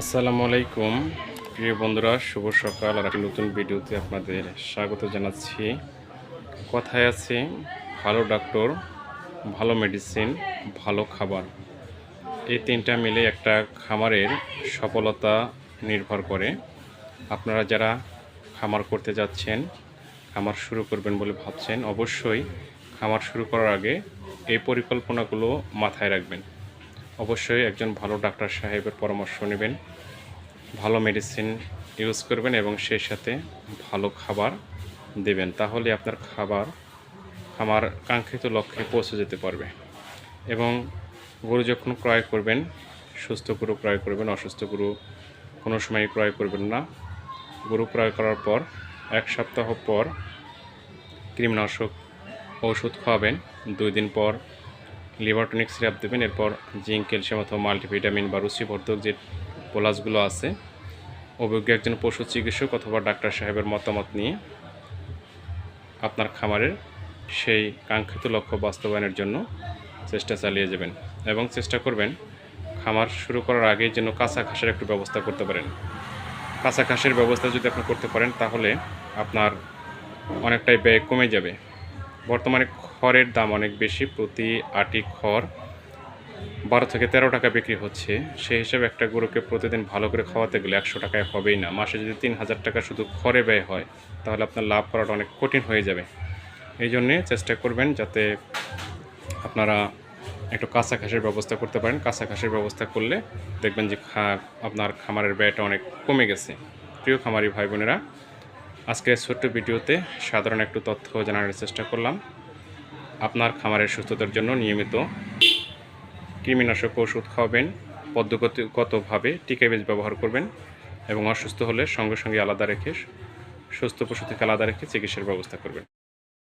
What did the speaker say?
আসসালামু আলাইকুম। প্রিয় বন্ধুরা, শুভ সকাল। আর নতুন ভিডিওতে আপনাদের স্বাগত জানাচ্ছি। কথায় আছে, ভালো ডাক্তার, ভালো মেডিসিন ভালো খাবার। এই তিনটা মিলে একটা খামারের সফলতা নির্ভর করে। আপনারা যারা খামার করতে যাচ্ছেন, খামার শুরু করবেন বলে ভাবছেন, অবশ্যই খামার শুরু করার আগে এই পরিকল্পনাগুলো মাথায় রাখবেন। অবশ্যই একজন ভালো ডাক্তার সাহেবের পরামর্শ নেবেন, ভালো মেডিসিন ইউজ করবেন এবং সেই সাথে ভালো খাবার দেবেন, তাহলে আপনার খাবার, খামার কাঙ্ক্ষিত লক্ষ্যে পৌঁছে যেতে পারবে। এবং গরু যখন ক্রয় করবেন, সুস্থ গরু ক্রয় করবেন, অসুস্থ গরু কোনো সময় ক্রয় করবেন না, গরু ক্রয় করার পর, এক সপ্তাহ পর কৃমিনাশক ওষুধ খাওয়াবেন, দুই দিন পর লিভারটনিক সিরাপ দেবেন, এরপর জিঙ্ক, ক্যালসিয়াম অথবা মাল্টিভিটামিন বা রুচিবর্ধক যে পোলাসগুলো আছে, অভিজ্ঞ একজন পশু চিকিৎসক অথবা ডাক্তার সাহেবের মতামত নিয়ে আপনার খামারের সেই কাঙ্ক্ষিত লক্ষ্য বাস্তবায়নের জন্য চেষ্টা চালিয়ে যাবেন এবং চেষ্টা করবেন খামার শুরু করার আগেই যেন কাঁচা ঘাসের একটু ব্যবস্থা করতে পারেন। কাঁচা ঘাসের ব্যবস্থা যদি আপনি করতে পারেন, তাহলে আপনার অনেকটাই ব্যয় কমে যাবে। বর্তমানে খড়ের দাম অনেক বেশি, প্রতি আটি খড় বারো থেকে তেরো টাকা বিক্রি হচ্ছে। সেই হিসেবে একটা গরুকে প্রতিদিন ভালো করে খাওয়াতে গেলে একশো টাকায় হবেই না। মাসে যদি তিন হাজার টাকা শুধু খড়ে ব্যয় হয়, তাহলে আপনার লাভ করাটা অনেক কঠিন হয়ে যাবে। এই জন্যে চেষ্টা করবেন যাতে আপনারা একটু কাঁচা ঘাসের ব্যবস্থা করতে পারেন। কাঁচা ঘাসের ব্যবস্থা করলে দেখবেন যে খা আপনার খামারের ব্যয়টা অনেক কমে গেছে। প্রিয় খামারি ভাই বোনেরা আজকের ছোট্ট ভিডিওতে সাধারণ একটু তথ্য জানানোর চেষ্টা করলাম। আপনার খামারের সুস্থতার জন্য নিয়মিত কৃমিনাশক ওষুধ খাওয়াবেন, পদ্ধতিগতভাবে টিকা বীজ ব্যবহার করবেন এবং অসুস্থ হলে সঙ্গে সঙ্গে আলাদা রেখে, সুস্থ পশু থেকে আলাদা রেখে চিকিৎসার ব্যবস্থা করবেন।